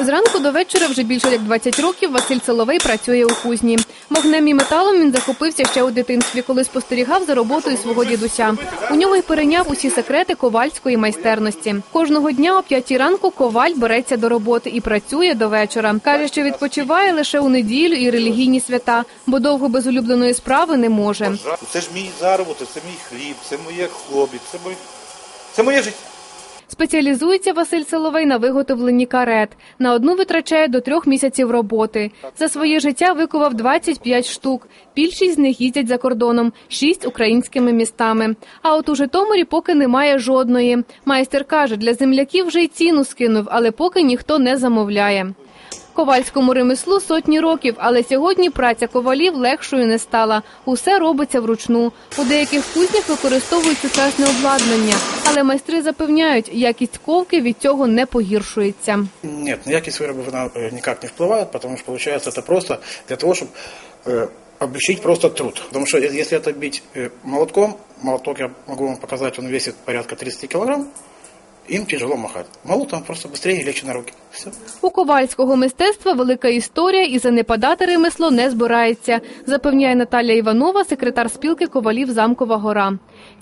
Зранку до вечора вже більше як 20 років Василь Соловей працює у кузні. Вогнем і металом він захопився ще у дитинстві, коли спостерігав за роботою свого дідуся. У нього й перейняв усі секрети ковальської майстерності. Кожного дня о п'ятій ранку коваль береться до роботи і працює до вечора. каже, що відпочиває лише у неділю і релігійні свята, бо довго без улюбленої справи не може. Це ж мій заробіток, це мій хліб, це моє хобі, це моє, це моє життя. Спеціалізується Василь Соловей на виготовленні карет. На одну витрачає до трьох місяців роботи. За своє життя викував 25 штук. Більшість з них їздять за кордоном, шість українськими містами. А от у Житомирі поки немає жодної. Майстер каже, для земляків вже й ціну скинув, але поки ніхто не замовляє. Ковальському ремеслу сотні років, але сьогодні праця ковалів легшою не стала. Усе робиться вручну. У деяких кузнях використовують сучасне обладнання, але майстри запевняють, якість ковки від цього не погіршується. Нет, на якость виробів вона э, никак не впливает, потому что получается это просто для того, чтобы э, облегчить просто труд. Потому что е- если это бить э, молотком, молоток я могу вам показать, он весит порядка 30 килограмм, им тяжело махать. Молотом просто быстрее и легче на руки. Все. У ковальського мистецтва велика історія і занепадати ремесло не збирається, запевняє Наталя Іванова, секретар спілки ковалів Замкова гора.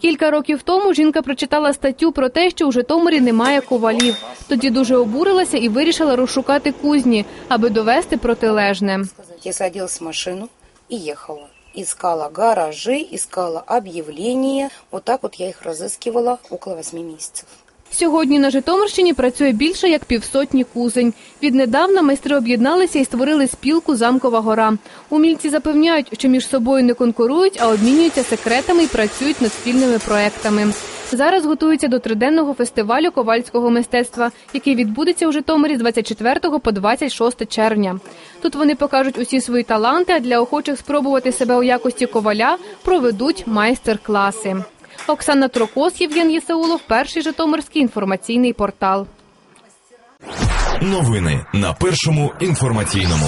Кілька років тому жінка прочитала статтю про те, що у Житомирі немає ковалів. Тоді дуже обурилася і вирішила розшукати кузні, аби довести протилежне. Я садилась в машину и ехала. Искала гаражи, искала объявления. Вот так вот я их разыскивала около восьми месяцев. Сьогодні на Житомирщині працює більше як півсотні кузень. Віднедавна майстри об'єдналися і створили спілку Замкова гора. Умільці запевняють, що між собою не конкурують, а обмінюються секретами і працюють над спільними проектами. Зараз готуються до триденного фестивалю ковальського мистецтва, який відбудеться у Житомирі з 24 по 26 червня. Тут вони покажуть усі свої таланти, а для охочих спробувати себе у якості коваля проведуть майстер-класи. Оксана Трокос, Євген Єсаулов, перший Житомирський інформаційний портал. Новини на першому інформаційному.